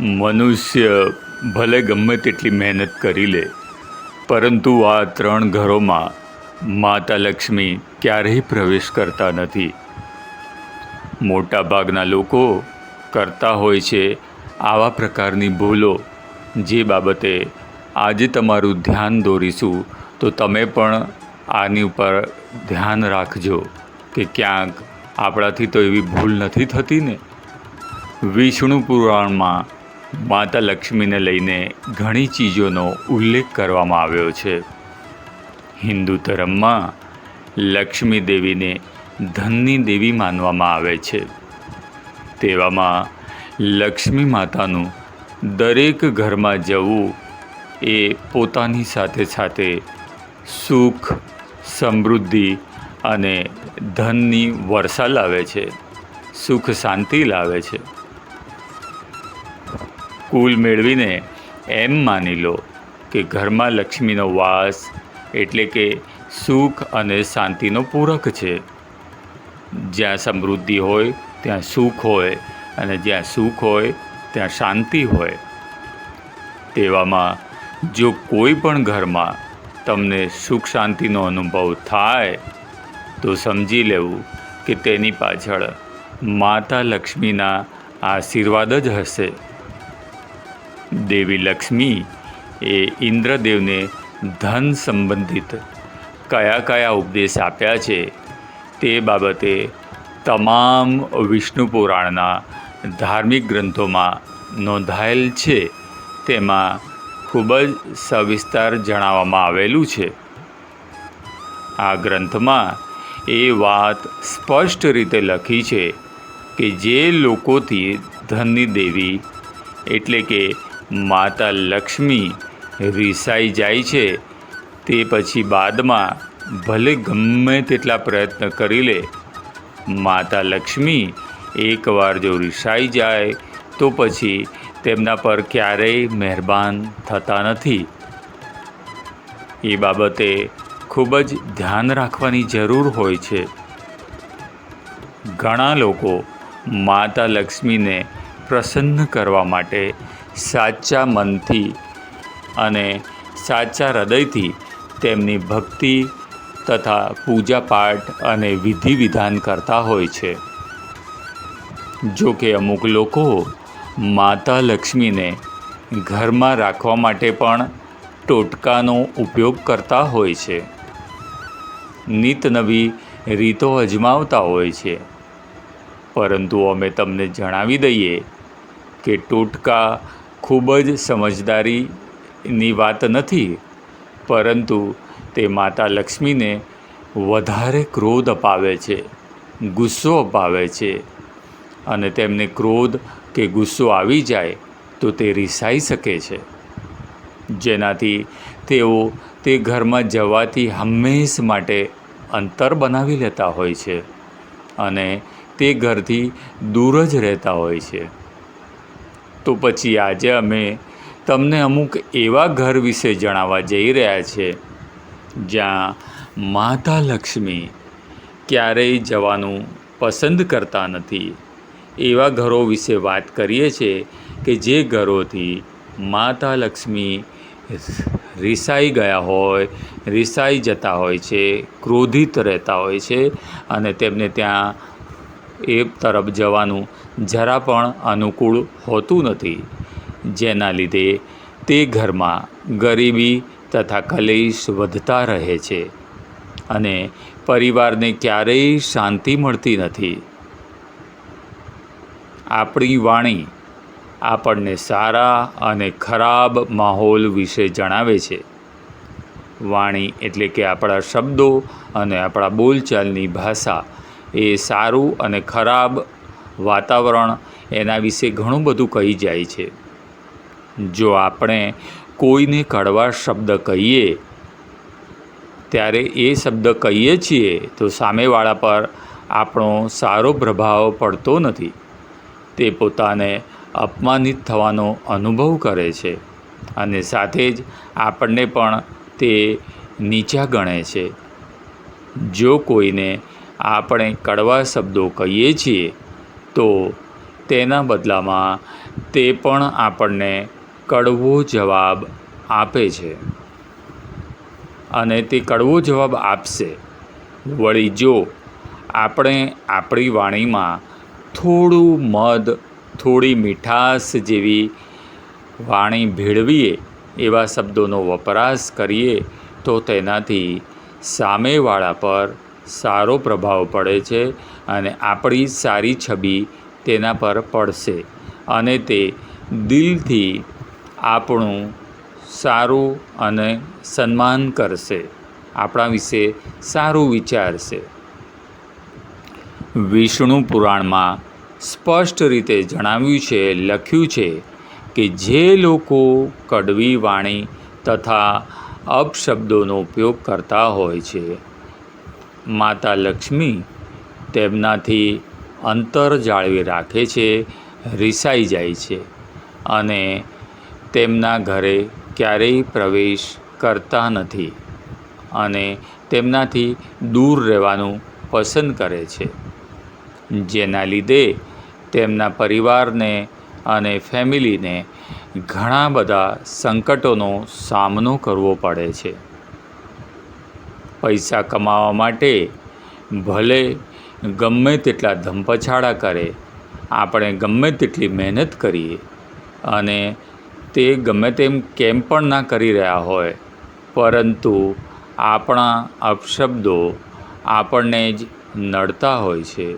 મનુષ્ય ભલે ગમે તેટલી મહેનત કરી લે, પરંતુ આ ત્રણ ઘરોમાં માતા લક્ષ્મી ક્યારેય પ્રવેશ કરતા નથી. મોટાભાગના લોકો કરતા હોય છે આવા પ્રકારની ભૂલો. જે બાબતે આજે તમારું ધ્યાન દોરીશું, તો તમે પણ આની ઉપર ધ્યાન રાખજો કે ક્યાંક આપણાથી તો એવી ભૂલ નથી થતી ને? વિષ્ણુ પુરાણમાં માતા લક્ષ્મીને લઈને ઘણી ચીજોનો ઉલ્લેખ કરવામાં આવ્યો છે. હિન્દુ ધર્મમાં લક્ષ્મી દેવીને ધનની દેવી માનવામાં આવે છે. તેવામાં લક્ષ્મી માતાનું દરેક ઘરમાં જવું એ પોતાની સાથે સાથે સુખ, સમૃદ્ધિ અને ધનની વર્ષા લાવે છે. સુખ શાંતિ લાવે છે. કુલ મેળવીને એમ માની લો કે ઘરમાં લક્ષ્મીનો વાસ એટલે કે સુખ અને શાંતિનો પૂરક છે. જ્યાં સમૃદ્ધિ હોય, ત્યાં સુખ હોય અને જ્યાં સુખ હોય, ત્યાં શાંતિ હોય. તેવામાં જો કોઈ પણ ઘરમાં તમને સુખ શાંતિનો અનુભવ થાય, તો સમજી લેવું કે તેની પાછળ માતા લક્ષ્મીના આશીર્વાદ જ હશે. દેવી લક્ષ્મી એ ઇન્દ્રદેવને ધન સંબંધિત કયા કયા ઉપદેશ આપ્યા છે તે બાબતે તમામ વિષ્ણુ પુરાણના ધાર્મિક ગ્રંથોમાં નોંધાયેલ છે. તેમાં ખૂબ જ સવિસ્તાર જણાવવામાં આવેલું છે. આ ગ્રંથમાં એ વાત સ્પષ્ટ રીતે લખી છે કે જે લોકોથી ધનની દેવી એટલે કે માતા લક્ષ્મી રિસાઈ જાય છે. તે પછી બાદમાં ભલે ગમે તેટલા પ્રયત્ન કરી લે, માતા લક્ષ્મી એકવાર જો રિસાઈ જાય, તો પછી તેમના પર ક્યારેય મહેરબાન થતા નથી. એ બાબતે ખૂબ જ ધ્યાન રાખવાની જરૂર હોય છે. ઘણા લોકો માતા લક્ષ્મીને પ્રસન્ન કરવા માટે સાચા મનથી અને સાચા હૃદયથી તેમની ભક્તિ તથા પૂજાપાઠ અને વિધિ વિધાન કરતા હોય છે. જો કે અમુક લોકો માતા લક્ષ્મીને ઘરમાં રાખવા માટે પણ ટોટકાનો ઉપયોગ કરતા હોય છે. નિત નવી રીતો અજમાવતા હોય છે. પરંતુ અમે તમને જણાવી દઈએ કે ટોટકા ખૂબ જ સમજદારીની વાત નથી, પરંતુ તે માતા લક્ષ્મીને વધારે ક્રોધ અપાવે છે, ગુસ્સો અપાવે છે. અને તેમને ક્રોધ કે ગુસ્સો આવી જાય તો તે રિસાઈ શકે છે. જેનાથી તેઓ તે ઘરમાં જવાથી હંમેશ માટે અંતર બનાવી લેતા હોય છે અને તે ઘરથી દૂર જ રહેતા હોય છે. તો પછી આજે અમે તમને અમુક એવા ઘર વિશે જણાવવા જઈ રહ્યા છે, જ્યાં માતા લક્ષ્મી ક્યારેય જવાનું પસંદ કરતા નથી. એવા ઘરો વિશે વાત કરીએ છીએ કે જે ઘરોથી માતા લક્ષ્મી રિસાઈ ગયા હોય, રિસાઈ જતા હોય છે, ક્રોધિત રહેતા હોય છે અને તેમને ત્યાં એ તરફ જવાનું જરા પણ અનુકૂળ હોતું નથી. જેના લીધે તે ઘરમાં ગરીબી તથા કલેશ વધતા રહે છે અને પરિવારને ક્યારેય શાંતિ મળતી નથી. આપણી વાણી આપણને સારા અને ખરાબ માહોલ વિશે જણાવે છે. વાણી એટલે કે આપણા શબ્દો અને આપણા બોલચાલની ભાષા એ સારું અને ખરાબ વાતાવરણ એના વિશે ઘણું બધું કહી જાય છે. જો આપણે કોઈને કડવા શબ્દ કહીએ, ત્યારે એ શબ્દ કહીએ છીએ, તો સામેવાળા પર આપણો સારો પ્રભાવ પડતો નથી. તે પોતાને અપમાનિત થવાનો અનુભવ કરે છે અને સાથે જ આપણને પણ તે નીચા ગણે છે. જો કોઈને આપણે કડવા શબ્દો કહીએ છીએ, તો તેના બદલામાં તે પણ આપણને કડવો જવાબ આપે છે. અને તે કડવો જવાબ આપશે. વળી જો આપણે આપણી વાણીમાં થોડું મધ, થોડી મીઠાશ જેવી વાણી ભેળવીએ એવા શબ્દોનો વપરાશ કરીએ, તો તેનાથી સામેવાળા પર સારો પ્રભાવ પડે છે અને આપણી સારી છબી તેના પર પડશે અને તે દિલથી આપણું સારું અને સન્માન કરશે. આપણા વિશે સારું વિચારશે. વિષ્ણુ પુરાણમાં સ્પષ્ટ રીતે જણાવ્યું છે, લખ્યું છે કે જે લોકો કડવી વાણી તથા અપશબ્દોનો ઉપયોગ કરતા હોય છે માતા લક્ષ્મી તેમનાથી અંતર જાળવી રાખે છે, રિસાઈ જાય છે અને તેમના ઘરે ક્યારેય પ્રવેશ કરતા નથી અને તેમનાથી દૂર રહેવાનું પસંદ કરે છે. જેના લીધે તેમના પરિવારને અને ફેમિલીને ઘણા બધા સંકટોનો સામનો કરવો પડે છે. પૈસા કમાવા માટે ભલે ગમે તેટલા ધમપછાડા કરે, આપણે ગમે તેટલી મહેનત કરીએ અને તે ગમે તેમ કેમ પણ ના કરી રહ્યા હોય. પરંતુ આપણા અપશબ્દો આપણને જ નડતા હોય છે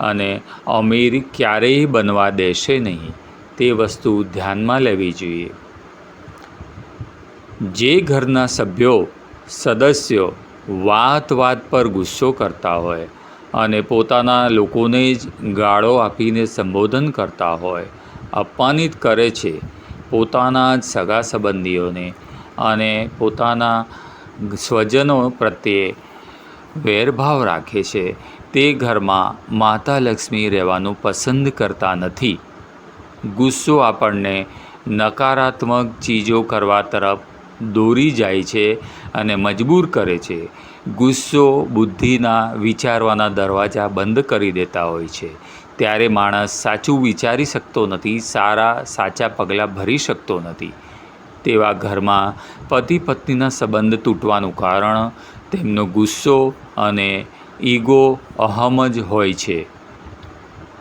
અને અમીર ક્યારેય બનવા દેશે નહીં, તે વસ્તુ ધ્યાનમાં લેવી જોઈએ. જે ઘરના સભ્યો, સદસ્યો વાત વાત પર ગુસ્સો કરતા હોય અને પોતાના લોકોને જ ગાળો આપીને સંબોધન કરતા હોય. અપમાનિત કરે છે પોતાના જ સગા સંબંધીઓને અને પોતાના સ્વજનો પ્રત્યે વેરભાવ રાખે છે. તે ઘરમાં માતા લક્ષ્મી રહેવાનું પસંદ કરતા નથી. ગુસ્સો આપણને નકારાત્મક ચીજો કરવા તરફ દોરી જાય છે અને મજબૂર કરે છે. ગુસ્સો, બુદ્ધિના વિચારવાના દરવાજા બંધ કરી દેતા હોય છે. ત્યારે માણસ સાચું વિચારી શકતો નથી, સારા, સાચા પગલાં ભરી શકતો નથી. તેવા ઘરમાં પતિ પત્નીના સંબંધ તૂટવાનું કારણ તેમનો ગુસ્સો અને ઈગો અહમ જ હોય છે.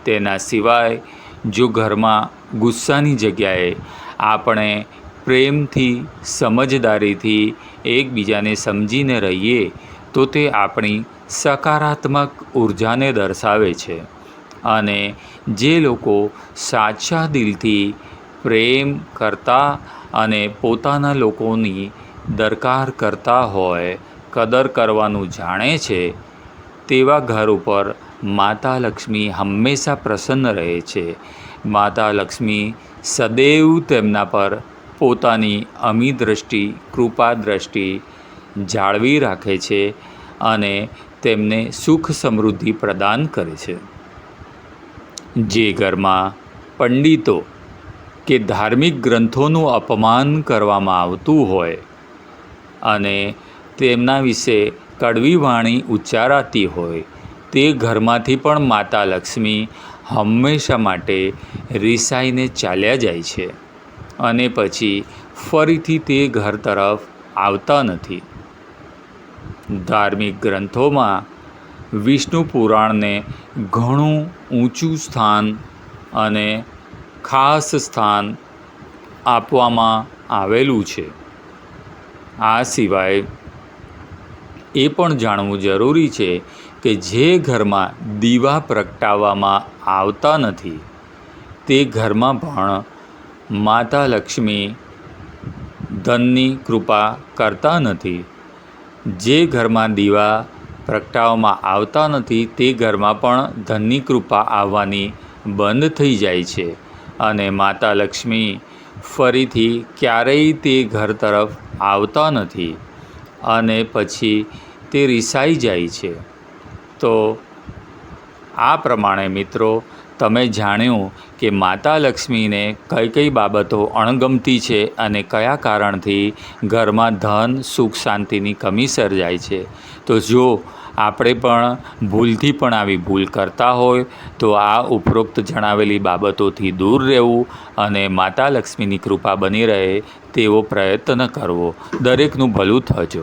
તેના સિવાય જો ઘરમાં ગુસ્સાની જગ્યાએ આપણે પ્રેમથી, સમજદારીથી એકબીજાને સમજીને રહીએ, તો તે આપણી સકારાત્મક ઉર્જાને દર્શાવે છે. અને જે લોકો સાચા દિલથી પ્રેમ કરતા અને પોતાના લોકોની દરકાર કરતા હોય, કદર કરવાનું જાણે છે, તેવા ઘર ઉપર માતા લક્ષ્મી હંમેશા પ્રસન્ન રહે છે. માતા લક્ષ્મી સદૈવ તેમના પર પોતાની અમી દ્રષ્ટિ કૃપા દ્રષ્ટિ જાળવી રાખે છે અને તેમને સુખ સમૃદ્ધિ પ્રદાન કરે છે. જે ઘરમાં પંડિતો કે ધાર્મિક ગ્રંથોનું અપમાન કરવામાં આવતું હોય અને તેમના વિશે કડવી વાણી ઉચ્ચારાતી હોય, તે ઘરમાંથી પણ માતા લક્ષ્મી હંમેશા માટે રિસાઈને ચાલ્યા જાય છે. અને પછી ફરીથી તે ઘર તરફ આવતા નથી. ધાર્મિક ગ્રંથોમાં વિષ્ણુ પુરાણને ઘણું ઊંચું સ્થાન અને ખાસ સ્થાન આપવામાં આવેલું છે. આ સિવાય એ પણ જાણવું જરૂરી છે કે જે ઘરમાં દીવા પ્રગટાવવામાં આવતા નથી, તે ઘરમાં પણ માતા લક્ષ્મી ધનની કૃપા કરતા નથી. જે ઘરમાં દીવા પ્રગટાવવામાં આવતા નથી, તે ઘરમાં પણ ધનની કૃપા આવવાની બંધ થઈ જાય છે. અને માતા લક્ષ્મી ફરીથી ક્યારેય તે ઘર તરફ આવતા નથી અને પછી તે રિસાઈ જાય છે. તો આ પ્રમાણે મિત્રો તમે જાણ્યું કે માતા લક્ષ્મીને કઈ કઈ બાબતો અણગમતી છે અને કયા કારણથી ઘરમાં ધન, સુખ, શાંતિની કમી સર્જાય છે. તો જો આપણે પણ ભૂલથી પણ આવી ભૂલ કરતા હોય, તો આ ઉપરોક્ત જણાવેલી બાબતોથી દૂર રહેવું અને માતા લક્ષ્મીની કૃપા બની રહે તેવો પ્રયત્ન કરવો. દરેકનું ભલું થજો.